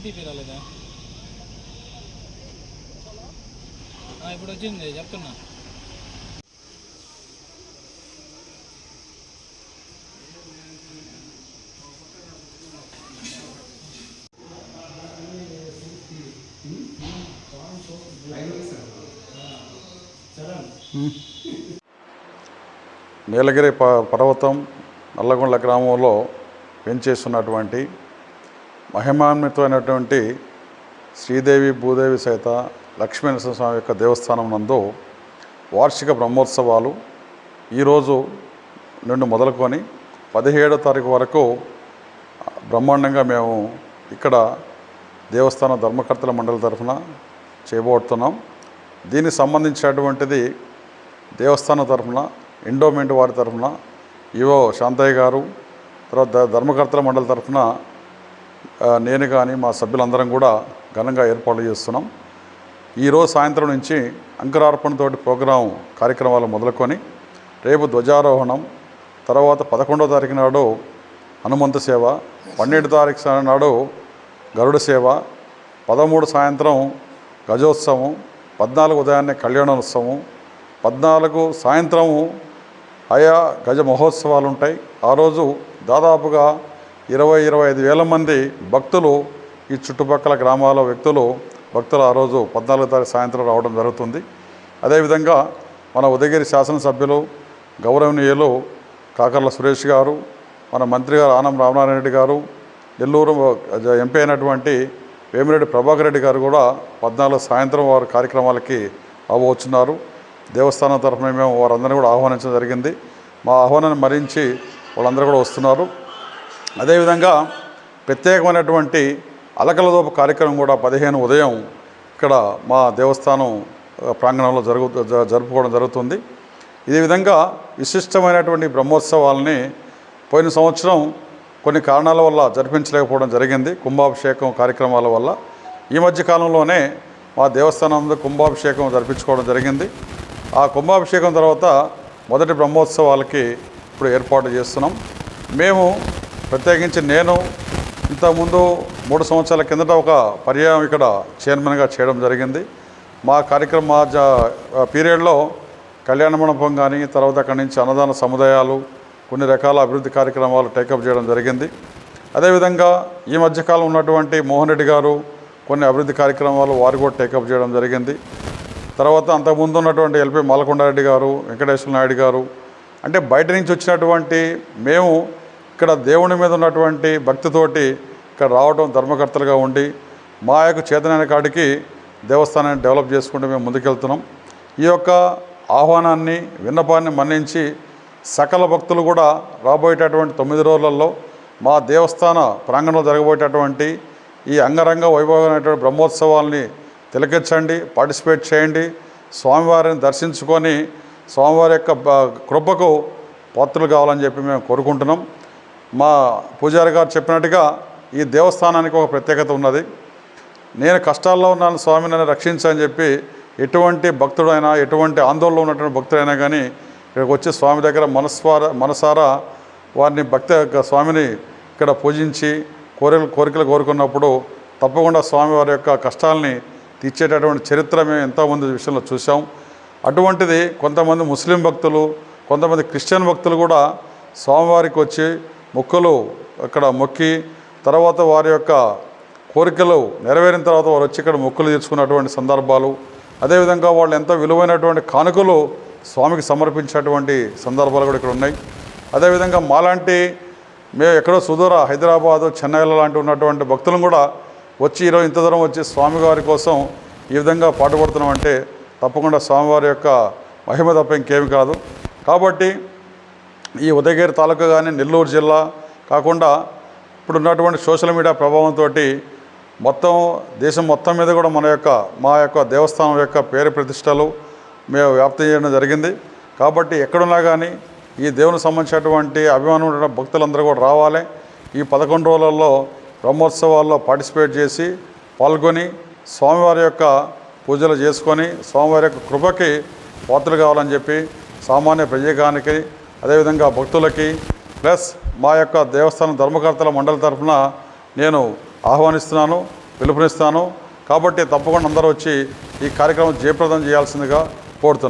OTP రాలేదా? ఆ, ఇప్పుడు వచ్చింది చెప్తున్నా. నీలగిరి ప పర్వతం నల్లగొండ గ్రామంలో పెంచేస్తున్నటువంటి మహిమాన్వితమైనటువంటి శ్రీదేవి భూదేవి సహిత లక్ష్మీ నరసింహస్వామి యొక్క దేవస్థానం నందు వార్షిక బ్రహ్మోత్సవాలు ఈరోజు నుండి మొదలుకొని పదిహేడో తారీఖు వరకు బ్రహ్మాండంగా మేము ఇక్కడ దేవస్థాన ధర్మకర్తల మండలి తరఫున చేయబోతున్నాం. దీనికి సంబంధించినటువంటిది దేవస్థానం తరఫున ఎండోమెంట్ వారి తరఫున ఈవో శాంతయ్య గారు తర్వాత ధర్మకర్తల మండలి తరఫున నేను కానీ మా సభ్యులందరం కూడా ఘనంగా ఏర్పాట్లు చేస్తున్నాం. ఈరోజు సాయంత్రం నుంచి అంకురార్పణతోటి ప్రోగ్రాం కార్యక్రమాలు మొదలుకొని రేపు ధ్వజారోహణం తర్వాత పదకొండవ తారీఖు నాడు హనుమంత సేవ పన్నెండు తారీఖు నాడు గరుడ సేవ పదమూడు సాయంత్రం గజోత్సవం పద్నాలుగు ఉదయాన్నే కళ్యాణోత్సవం పద్నాలుగు సాయంత్రము ఆయా గజ మహోత్సవాలు ఉంటాయి. ఆ రోజు దాదాపుగా ఇరవై ఇరవై ఐదు వేల మంది భక్తులు ఈ చుట్టుపక్కల గ్రామాల వ్యక్తులు భక్తులు ఆ రోజు పద్నాలుగు తారీఖు సాయంత్రం రావడం జరుగుతుంది. అదేవిధంగా మన ఉదయగిరి శాసనసభ్యులు గౌరవనీయులు కాకర్ల సురేష్ గారు మన మంత్రి గారు ఆనం రామనారాయణ రెడ్డి గారు నెల్లూరు ఎంపీ అయినటువంటి వేమిరెడ్డి ప్రభాకర్ రెడ్డి గారు కూడా పద్నాలుగు సాయంత్రం వారి కార్యక్రమాలకి అవ్వచ్చున్నారు దేవస్థానం తరఫున మేము వారందరినీ కూడా ఆహ్వానించడం జరిగింది. మా ఆహ్వానాన్ని మరించి వాళ్ళందరూ కూడా వస్తున్నారు. అదేవిధంగా ప్రత్యేకమైనటువంటి అలకలదోప కార్యక్రమం కూడా పదిహేను ఉదయం ఇక్కడ మా దేవస్థానం ప్రాంగణంలో జరుగు జ- జరుపుకోవడం జరుగుతుంది. ఇదే విధంగా విశిష్టమైనటువంటి బ్రహ్మోత్సవాలని పోయిన సంవత్సరం కొన్ని కారణాల వల్ల జరిపించలేకపోవడం జరిగింది. కుంభాభిషేకం కార్యక్రమాల వల్ల. ఈ మధ్య కాలంలోనే మా దేవస్థానంలో కుంభాభిషేకం జరిపించుకోవడం జరిగింది. ఆ కుంభాభిషేకం తర్వాత మొదటి బ్రహ్మోత్సవాలకి ఇప్పుడు ఏర్పాటు చేస్తున్నాం. మేము ప్రత్యేకించి నేను ఇంతకుముందు మూడు సంవత్సరాల కిందట ఒక పర్యాయం ఇక్కడ చైర్మన్గా చేయడం జరిగింది. మా కార్యక్రమం మా జ పీరియడ్లో కళ్యాణ మండపం కానీ తర్వాత అక్కడి నుంచి అన్నదాన సముదాయాలు కొన్ని రకాల అభివృద్ధి కార్యక్రమాలు టేకప్ చేయడం జరిగింది. అదేవిధంగా ఈ మధ్యకాలం ఉన్నటువంటి మోహన్ రెడ్డి గారు కొన్ని అభివృద్ధి కార్యక్రమాలు వారు కూడా టేకప్ చేయడం జరిగింది. తర్వాత అంతకుముందు ఉన్నటువంటి ఎల్పి మాలకొండారెడ్డి గారు వెంకటేశ్వర నాయుడు గారు అంటే బయట నుంచి వచ్చినటువంటి మేము ఇక్కడ దేవుని మీద ఉన్నటువంటి భక్తితోటి ఇక్కడ రావడం ధర్మకర్తలుగా ఉండి మా యొక్క చేతనైన కాడికి దేవస్థానాన్ని డెవలప్ చేసుకుంటూ మేము ముందుకెళ్తున్నాం. ఈ యొక్క ఆహ్వానాన్ని విన్నపాన్ని మన్నించి సకల భక్తులు కూడా రాబోయేటటువంటి తొమ్మిది రోజులలో మా దేవస్థాన ప్రాంగణంలో జరగబోయేటటువంటి ఈ అంగరంగ వైభవమైనటువంటి బ్రహ్మోత్సవాల్ని తిలకించండి పార్టిసిపేట్ చేయండి స్వామివారిని దర్శించుకొని స్వామివారి యొక్క కృపకు పాత్రలు కావాలని చెప్పి మేము కోరుకుంటున్నాం. మా పూజారి గారు చెప్పినట్టుగా ఈ దేవస్థానానికి ఒక ప్రత్యేకత ఉన్నది. నేను కష్టాల్లో ఉన్నాను స్వామి నన్ను రక్షించని చెప్పి ఎటువంటి భక్తుడైనా ఎటువంటి ఆందోళనలో ఉన్నటువంటి భక్తుడైనా కానీ ఇక్కడికి వచ్చి స్వామి దగ్గర మనస్వార మనసారా వారిని భక్తి స్వామిని ఇక్కడ పూజించి కోరికలు కోరికలు కోరుకున్నప్పుడు తప్పకుండా స్వామి వారి యొక్క కష్టాలని తీర్చేటటువంటి చరిత్ర మేము ఎంతోమంది విషయంలో చూసాం అటువంటిది కొంతమంది ముస్లిం భక్తులు కొంతమంది క్రిస్టియన్ భక్తులు కూడా స్వామివారికి వచ్చి మొక్కులు అక్కడ మొక్కి తర్వాత వారి యొక్క కోరికలు నెరవేరిన తర్వాత వారు వచ్చి ఇక్కడ మొక్కులు తీర్చుకున్నటువంటి సందర్భాలు. అదేవిధంగా వాళ్ళు ఎంతో విలువైనటువంటి కానుకలు స్వామికి సమర్పించేటువంటి సందర్భాలు కూడా ఇక్కడ ఉన్నాయి. అదేవిధంగా మాలాంటి మేము ఎక్కడో సుదూర హైదరాబాదు చెన్నైలో లాంటి ఉన్నటువంటి భక్తులను కూడా వచ్చి ఈరోజు ఇంత దూరం వచ్చి స్వామివారి కోసం ఈ విధంగా పాటుపడుతున్నామంటే తప్పకుండా స్వామివారి యొక్క మహిమ తప్ప ఇంకేమి కాదు. కాబట్టి ఈ ఉదయగిరి తాలూకా కానీ నెల్లూరు జిల్లా కాకుండా ఇప్పుడున్నటువంటి సోషల్ మీడియా ప్రభావంతో మొత్తం దేశం మొత్తం మీద కూడా మన యొక్క మా యొక్క దేవస్థానం యొక్క పేరు ప్రతిష్టలు మేము వ్యాప్తి చేయడం జరిగింది. కాబట్టి ఎక్కడున్నా కానీ ఈ దేవునికి సంబంధించినటువంటి అభిమానం ఉన్న భక్తులందరూ కూడా రావాలి. ఈ పదకొండు రోజులలో బ్రహ్మోత్సవాల్లో పార్టిసిపేట్ చేసి పాల్గొని స్వామివారి యొక్క పూజలు చేసుకొని స్వామివారి యొక్క కృపకి పాత్రలు కావాలని చెప్పి సామాన్య ప్రజాకానికి అదేవిధంగా భక్తులకి ప్లస్ మా యొక్క దేవస్థానం ధర్మకర్తల మండలి తరఫున నేను ఆహ్వానిస్తున్నాను పిలుపునిస్తాను. కాబట్టి తప్పకుండా అందరూ వచ్చి ఈ కార్యక్రమం జయప్రదం చేయాల్సిందిగా కోరుతున్నాను.